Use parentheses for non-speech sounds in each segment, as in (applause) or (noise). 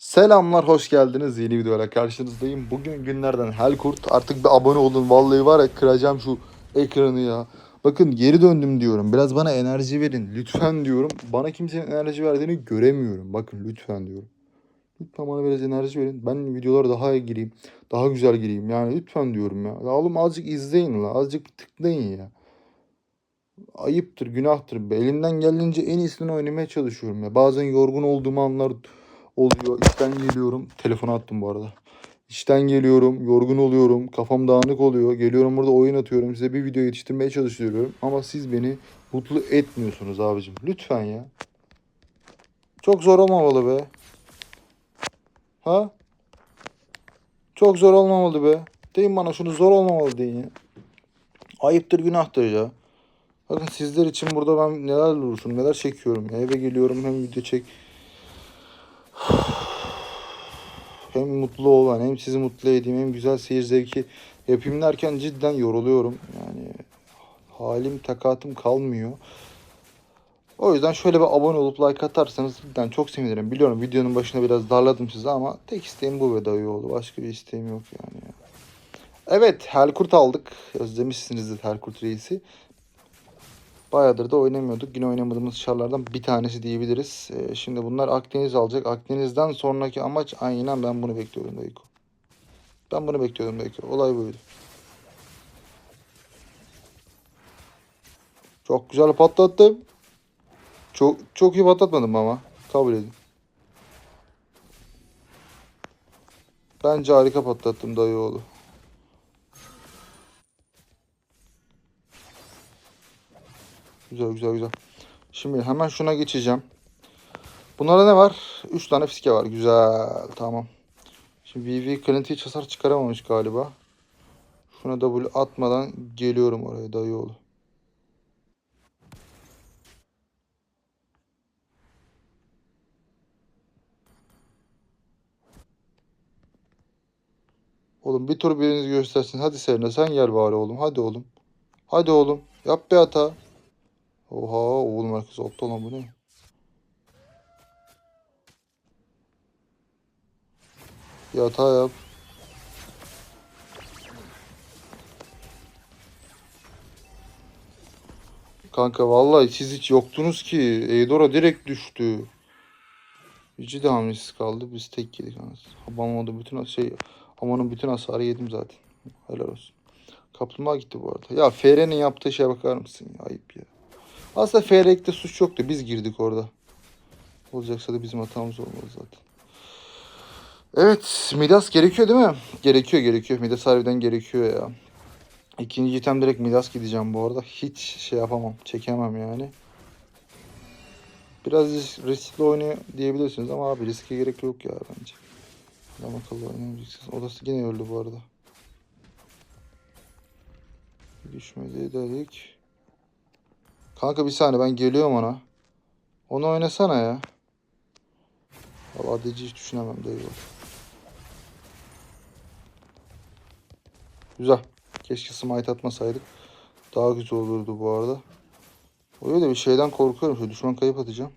Selamlar, hoş geldiniz. Yeni videoyla karşınızdayım. Bugün günlerden Helkurt. Artık bir abone olun. Vallahi var ya kıracağım şu ekranı ya. Bakın geri döndüm diyorum. Biraz bana enerji verin. Lütfen (laughs) diyorum. Bana kimsenin enerji verdiğini göremiyorum. Bakın lütfen diyorum. Lütfen bana biraz enerji verin. Ben videolara daha iyi gireyim. Daha güzel gireyim. Yani lütfen diyorum ya. Ya oğlum azıcık izleyin la. Azıcık tıklayın ya. Ayıptır, günahtır. Elimden geldiğince en iyisini oynamaya çalışıyorum ya. Bazen yorgun olduğum anlar oluyor. İşten geliyorum. Telefonu attım bu arada. İşten geliyorum. Yorgun oluyorum. Kafam dağınık oluyor. Geliyorum burada oyun atıyorum. Size bir video yetiştirmeye çalışıyorum. Ama siz beni mutlu etmiyorsunuz abicim. Lütfen ya. Çok zor olmamalı be. Ha? Çok zor olmamalı be. Deyin bana şunu zor olmamalı deyin ya. Ayıptır günahtır ya. Bakın sizler için burada ben neler uğraşıyorum, neler çekiyorum. Ya. Eve geliyorum hem video çek. (sighs) Hem mutlu olan hem sizi mutlu edeyim hem güzel seyir zevki yapayım derken cidden yoruluyorum. Yani halim takatım kalmıyor. O yüzden şöyle bir abone olup like atarsanız cidden çok sevinirim. Biliyorum videonun başına biraz darladım sizi ama tek isteğim bu ve dayı oldu. Başka bir isteğim yok yani. Evet Helkurt aldık. Özlemişsinizdir Helkurt reisi. Bayağıdır da oynamıyorduk. Yine oynamadığımız şarlardan bir tanesi diyebiliriz. Ee, şimdi bunlar Akdeniz alacak. Akdeniz'den sonraki amaç aynen ben bunu bekliyordum Dayıko. Ben bunu bekliyordum Dayıko. Olay buydu. Çok güzel patlattım. Çok çok iyi patlatmadım ama. Kabul edin. Bence harika patlattım dayıoğlu. Güzel güzel güzel. Şimdi hemen şuna geçeceğim. Bunlarda ne var? 3 tane fiske var. Güzel. Tamam. Şimdi VV Clint hiç hasar çıkaramamış galiba. Şuna W atmadan geliyorum oraya dayıoğlu. Oğlum bir tur biriniz göstersin. Hadi Serena sen gel bari oğlum. Hadi oğlum. Hadi oğlum. Yap bir hata. Oha oğlum herkes aptal lan bu ne? Bir hata yap. Kanka vallahi siz hiç yoktunuz ki. Eidora direkt düştü. Yüce de hamlesiz kaldı. Biz tek yedik anasını. Hamamada bütün şey Hamanın bütün hasarı yedim zaten. Helal olsun. Kaplumbağa gitti bu arada. Ya FR'nin yaptığı şeye bakar mısın ya? Ayıp ya. Aslında FR'de suç yoktu. Biz girdik orada. Olacaksa da bizim hatamız olmalı zaten. Evet. Midas gerekiyor değil mi? Gerekiyor gerekiyor. Midas harbiden gerekiyor ya. İkinci item direkt Midas gideceğim bu arada. Hiç şey yapamam. Çekemem yani. Biraz risk- riskli oynuyor diyebilirsiniz ama abi riske gerek yok ya bence. Adam akıllı oynamayacaksınız. Odası yine öldü bu arada. Düşmedi dedik. Kanka bir saniye ben geliyorum ona. Onu oynasana ya. Valla adici hiç düşünemem değil Güzel. Keşke smite atmasaydık. Daha güzel olurdu bu arada. Öyle bir şeyden korkuyorum. Şöyle düşman kayıp atacağım.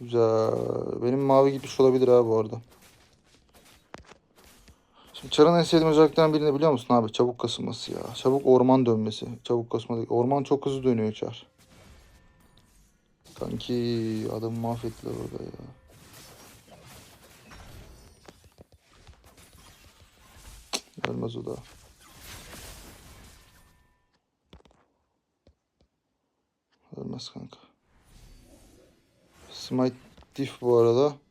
Güzel. Benim mavi gitmiş olabilir abi bu arada. Char'ın en sevdiğim özelliklerinden birini biliyor musun abi? Çabuk kasılması ya. Çabuk orman dönmesi. Çabuk kasma. Orman çok hızlı dönüyor Char. Kanki adamı mahvettiler orada ya. Cık, Ölmez o da. Ölmez kanka. Smite diff bu arada.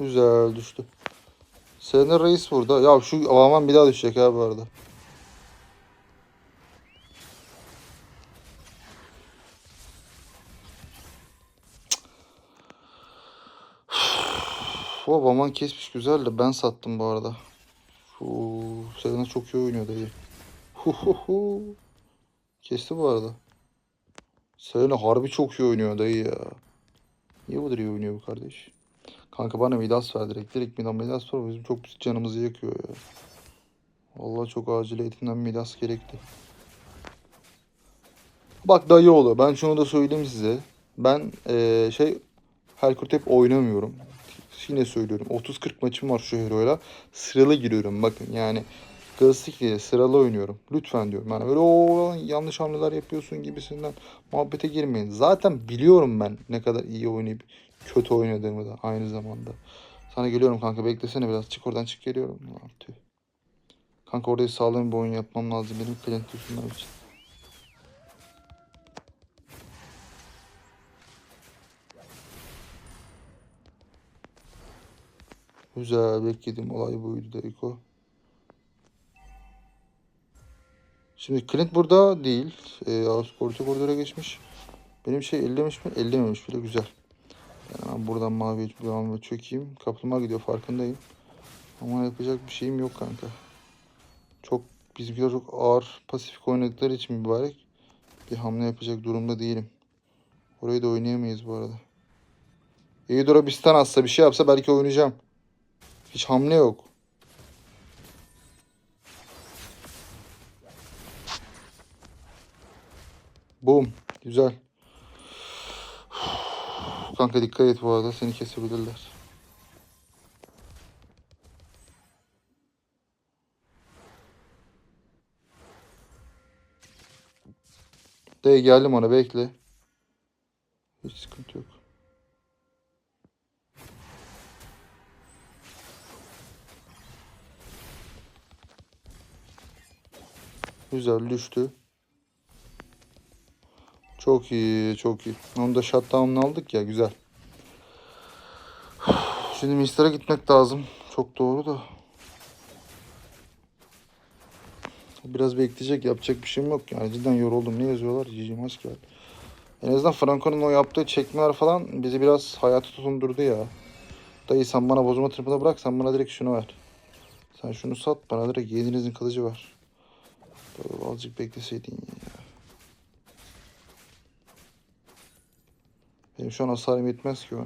Güzel düştü. Senin reis burada. Ya şu avaman bir daha düşecek abi bu arada. Bu avaman kesmiş güzel de ben sattım bu arada. Uu, Selena çok iyi oynuyor dayı. Kesti bu arada. Selena harbi çok iyi oynuyor dayı ya. Niye bu kadar iyi oynuyor bu kardeş? Kanka bana Midas ver direkt. Direkt Midas, Midas var. Bizim çok canımızı yakıyor ya. Vallahi çok aciliyetinden Midas gerekti. Bak dayıoğlu ben şunu da söyleyeyim size. Ben eee, şey Helkurt hep oynamıyorum. Yine söylüyorum. 30-40 maçım var şu hero'yla. Sıralı giriyorum bakın yani. Klasik sıralı oynuyorum. Lütfen diyorum. Yani öyle o yanlış hamleler yapıyorsun gibisinden muhabbete girmeyin. Zaten biliyorum ben ne kadar iyi oynayıp kötü oynadığımı da aynı zamanda. Sana geliyorum kanka beklesene biraz. Çık oradan çık geliyorum. Lan, tüh. Kanka orada sağlam bir oyun yapmam lazım benim plant yüzünden için. Güzel beklediğim olay buydu Deriko. Şimdi Clint burada değil. E, Ausport'a koridora geçmiş. Benim şey ellemiş mi? Ellememiş bile güzel. Ben buradan mavi ve çökeyim. Kaplumbağa gidiyor farkındayım. Ama yapacak bir şeyim yok kanka. Çok bizimkiler çok ağır pasifik oynadıkları için mübarek bir hamle yapacak durumda değilim. Orayı da oynayamayız bu arada. Eudora bir stun atsa bir şey yapsa belki oynayacağım. Hiç hamle yok. Boom. Güzel. Kanka dikkat et bu arada seni kesebilirler. De geldim ona bekle. Hiç sıkıntı yok. Güzel düştü. Çok iyi, çok iyi. Onu da shutdown'unu aldık ya, güzel. Şimdi Mister'a gitmek lazım. Çok doğru da. Biraz bekleyecek, yapacak bir şeyim yok yani. Cidden yoruldum. Ne yazıyorlar? Cici maç geldi. En azından Franco'nun o yaptığı çekmeler falan bizi biraz hayata tutundurdu ya. Dayı sen bana bozma tırpını bırak, sen bana direkt şunu ver. Sen şunu sat, bana direkt yedinizin kılıcı ver. Böyle azıcık bekleseydin ya. Benim şu an hasarım yetmez ki ona.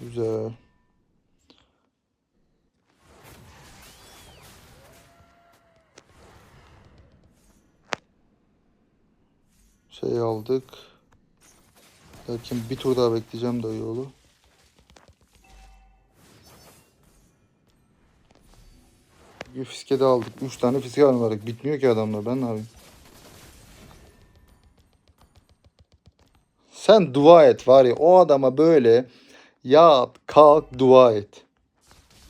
Güzel. Şey aldık. Lakin bir tur daha bekleyeceğim dayı oğlu. Bir fiske de aldık. 3 tane fiske almadık. Bitmiyor ki adamlar. Ben ne yapayım? Sen dua et var ya o adama böyle yat kalk dua et.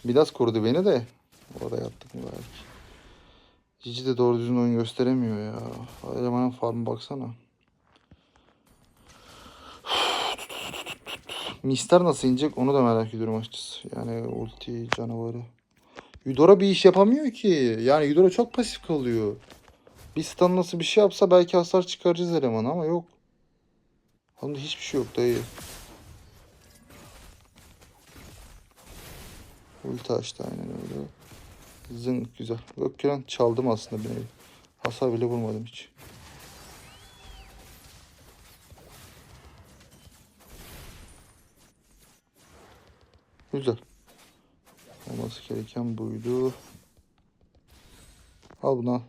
Biraz korudu beni de. Orada yattık mı belki. Cici de doğru düzgün oyun gösteremiyor ya. Elemanın farmı baksana. Mister nasıl inecek onu da merak ediyorum açıkçası. Yani ulti canavarı. Yudora bir iş yapamıyor ki. Yani Yudora çok pasif kalıyor. Bir stun nasıl bir şey yapsa belki hasar çıkaracağız elemanı ama yok. Onda hiçbir şey yok dayı. Ulti açtı aynen öyle. Zınk güzel. Gökkiren çaldım aslında bir nevi. Hasar bile vurmadım hiç. Güzel. Olması gereken buydu. Al bunu al.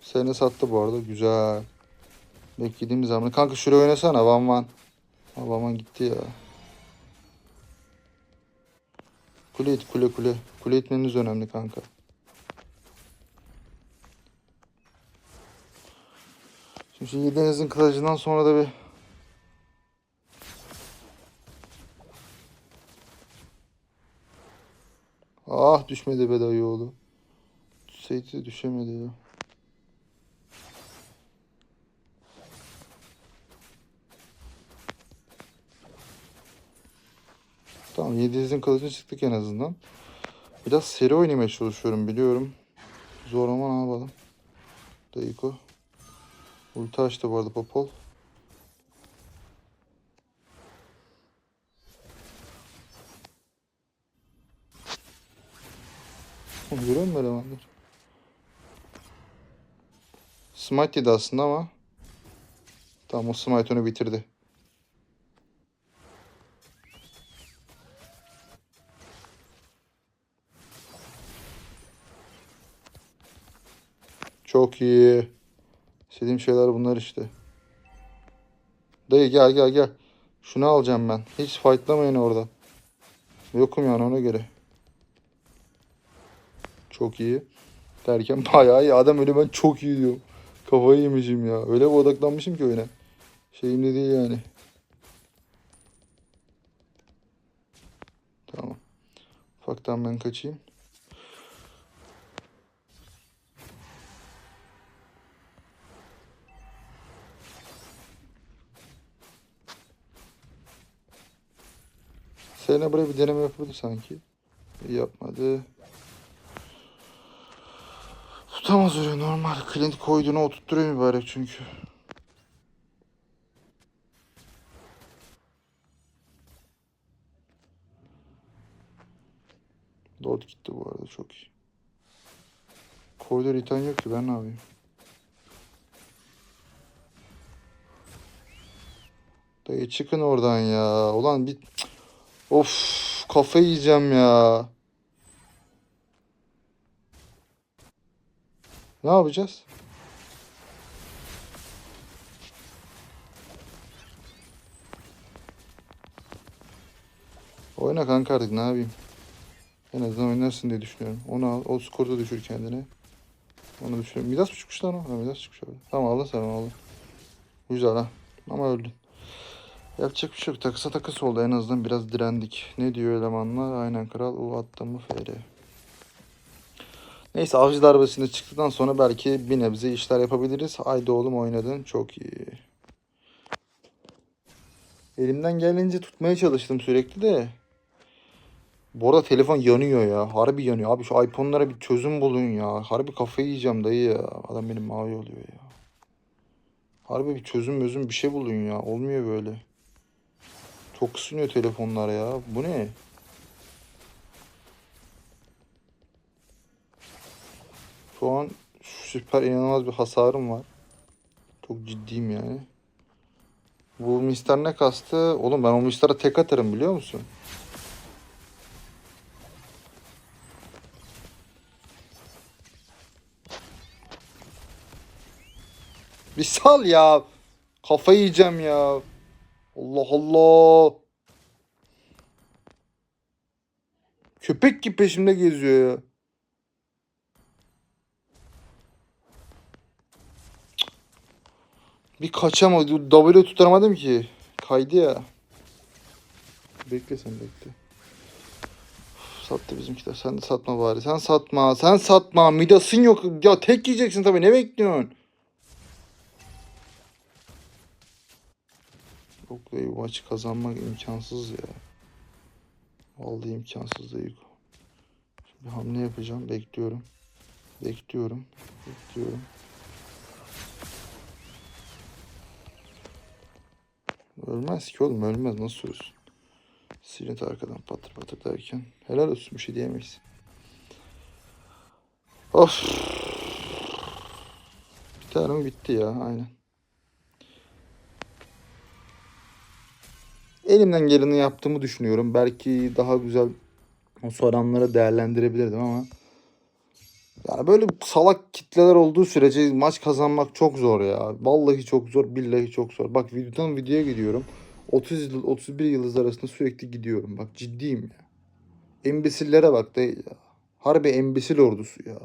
Seni sattı bu arada. Güzel. Beklediğim zaman. Kanka şuraya oynasana. Van Van. Van Van gitti ya. Kule it kule kule. Kule itmeniz önemli kanka. Şimdi şu Yedeniz'in kılıcından sonra da bir Ah düşmedi be dayı oğlu. Düşseydi düşemedi ya. Tamam Yediniz'in kılıcına çıktık en azından. Biraz seri oynamaya çalışıyorum biliyorum. Zor ama ne yapalım. Dayıko. Ulti açtı bu arada Popol. Görüyor musun elemanlar? Smite yedi aslında ama. Tamam o Smite onu bitirdi. Çok iyi. İstediğim şeyler bunlar işte. Dayı gel gel gel. Şunu alacağım ben. Hiç fightlamayın orada. Yokum yani ona göre. Çok iyi. Derken (laughs) bayağı iyi. Adam öyle ben çok iyi diyorum. Kafayı yemişim ya. Öyle bir odaklanmışım ki oyuna. Şeyim de değil yani. Tamam. Ufaktan ben kaçayım. Selena buraya bir deneme yapıldı sanki. Yapmadı. Tutamaz öyle normal. Clint koyduğunu oturtturuyor mübarek çünkü. Lord gitti bu arada çok iyi. Koyda return yok ki ben ne yapayım? Dayı çıkın oradan ya. Ulan bir... Of kafayı yiyeceğim ya. Ne yapacağız? Oyna kanka artık ne yapayım? En azından oynarsın diye düşünüyorum. Onu al. O skorda düşür kendine. Onu düşür. Midas mı çıkmış lan o? Ha, Midas çıkmış orada. Tamam aldın sen onu aldın. Güzel ha. Ama öldün. Yapacak bir şey yok. Takısa takıs oldu. En azından biraz direndik. Ne diyor elemanlar? Aynen kral. U attı mı FR. Neyse avcı darbesinde çıktıktan sonra belki bir nebze işler yapabiliriz. Haydi oğlum oynadın. Çok iyi. Elimden geldiğince tutmaya çalıştım sürekli de. Bu arada telefon yanıyor ya. Harbi yanıyor. Abi şu iPhone'lara bir çözüm bulun ya. Harbi kafayı yiyeceğim dayı ya. Adam benim mavi oluyor ya. Harbi bir çözüm özüm bir şey bulun ya. Olmuyor böyle. Çok ısınıyor telefonlar ya. Bu ne? Şu an süper inanılmaz bir hasarım var. Çok ciddiyim yani. Bu Mister ne kastı? Oğlum ben o Mister'a tek atarım biliyor musun? Bir sal ya. Kafayı yiyeceğim ya. Allah Allah. Köpek gibi peşimde geziyor ya. Bir kaçamadım. W tutaramadım ki. Kaydı ya. Bekle sen bekle. Uf, Sattı bizimkiler. Sen de satma bari. Sen satma. Sen satma. Midasın yok. Ya tek yiyeceksin tabii. Ne bekliyorsun? Yok bu maçı kazanmak imkansız ya. Vallahi imkansız değil. Şimdi hamle yapacağım. Bekliyorum. Bekliyorum. Bekliyorum. Ölmez ki oğlum ölmez. Nasıl ölsün? Sinet arkadan patır patır derken. Helal olsun bir şey diyemeyiz. Of. Bir tane bitti ya aynen. Elimden geleni yaptığımı düşünüyorum. Belki daha güzel o soranları değerlendirebilirdim ama yani böyle salak kitleler olduğu sürece maç kazanmak çok zor ya. Vallahi çok zor, billahi çok zor. Bak videodan videoya gidiyorum. 30 yıl, 31 yıldız arasında sürekli gidiyorum. Bak ciddiyim ya. Embesillere bak da ya. Harbi embesil ordusu ya.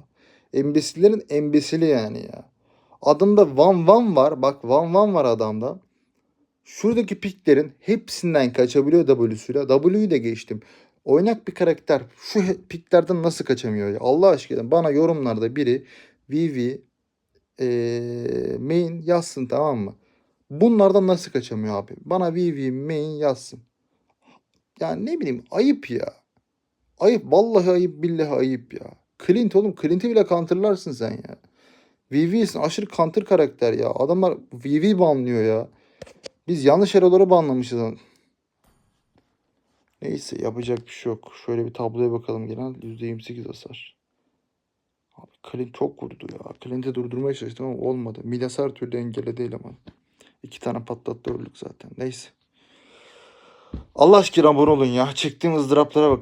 Embesillerin embesili yani ya. Adamda Van Van var. Bak Van Van var adamda. Şuradaki piklerin hepsinden kaçabiliyor W'suyla. W'yu de geçtim. Oynak bir karakter şu piklerden nasıl kaçamıyor ya? Allah aşkına bana yorumlarda biri VV eee, main yazsın tamam mı? Bunlardan nasıl kaçamıyor abi? Bana VV main yazsın. Yani ne bileyim ayıp ya. Ayıp vallahi ayıp billahi ayıp ya. Clint oğlum Clint'i bile counterlarsın sen ya. VV'sin aşırı counter karakter ya. Adamlar VV banlıyor ya. Biz yanlış heroları banlamışız. Neyse yapacak bir şey yok. Şöyle bir tabloya bakalım genel. %28 hasar. Abi Clint çok vurdu ya. Clint'i durdurmaya çalıştım ama olmadı. Midas her türlü engelledi eleman. İki tane patlattı öldük zaten. Neyse. Allah aşkına abone olun ya. Çektiğim ızdıraplara bakın.